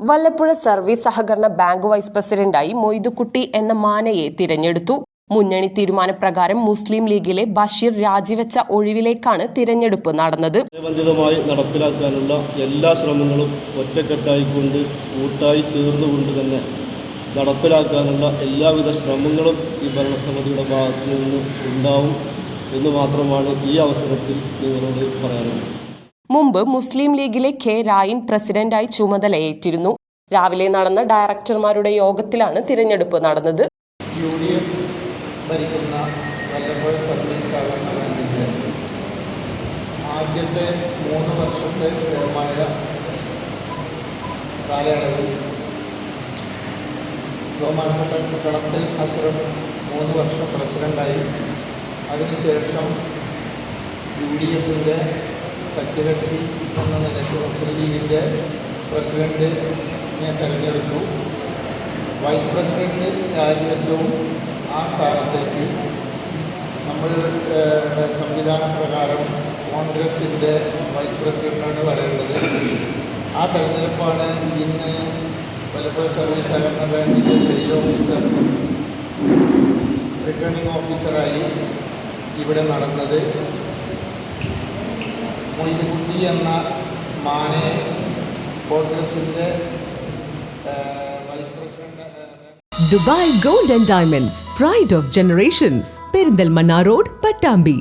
Vallappuzha service സഹകരണ bank vice പ്രസിഡന്റായി മൊയ്തുക്കുട്ടി എന്ന മാനയെ തിരഞ്ഞെടുത്തു. മുന്നണി തീരുമാനപ്രകാരം മുസ്ലിം ലീഗിലെ ബഷീർ രാജിവെച്ച ഒഴിവിലേക്കാണ് തിരഞ്ഞെടുപ്പ് നടന്നത്. സമയബന്ധിതമായി നടപ്പിലാക്കാനുള്ള എല്ലാ ശ്രമങ്ങളും ഒറ്റക്കെട്ടായിക്കൊണ്ട് കൂട്ടായി ചേർന്നുകൊണ്ട് തന്നെ നടപ്പിലാക്കാനുള്ള എല്ലാവിധ ശ്രമങ്ങളും ഈ ഭരണസമിതിയുടെ ഭാഗത്തു നിന്ന് ഉണ്ടാവും എന്ന് മാത്രമാണ് ഈ അവസരത്തിൽ നിങ്ങളോട് പറയാനുള്ളത്. മുമ്പ് മുസ്ലിം ലീഗിലെ കെ രായിൻ പ്രസിഡന്റായി ചുമതലയേറ്റിരുന്നു രാവിലെ നടന്ന ഡയറക്ടർമാരുടെ യോഗത്തിലാണ് തിരഞ്ഞെടുപ്പ് നടന്നത്. യു ഡി എഫ് ഭരിക്കുന്ന വല്ലപ്പോഴ സർവീസ് ബാങ്കിന്റെ ആദ്യത്തെ മൂന്ന് വർഷത്തെ സ്ഥിരമായ കാലയളവിൽ ബഹുമാനപ്പെട്ട കളത്തിൽ അസ്രഫ് മൂന്ന് വർഷം പ്രസിഡന്റായി അതിനുശേഷം യു ഡി എഫിന്റെ സെക്രട്ടറി എന്ന നിലയ്ക്ക് മുസ്ലിം ലീഗിന്റെ പ്രസിഡന്റിനെ തെരഞ്ഞെടുത്തു. വൈസ് പ്രസിഡന്റ് രാജിവെച്ചവും ആ സ്ഥാനത്തേക്ക്. നമ്മൾ സംവിധാന പ്രകാരം കോൺഗ്രസിന്റെ വൈസ് പ്രസിഡന്റാണ് വരേണ്ടത്. ആ തെരഞ്ഞെടുപ്പാണ് ഇന്ന് പലപ്പോഴും സർവീസ് സഹകരണ ബാങ്കിന്റെ സെയിൽ ഓഫീസർ റിട്ടേണിംഗ് ഓഫീസറായി ഇവിടെ നടന്നത്. മൊയ്തുകുട്ടി എന്ന മാനെ കോൺഗ്രസിന്റെ vice Dubai gold and diamonds pride of generations Perinthalmanna road Pattambi.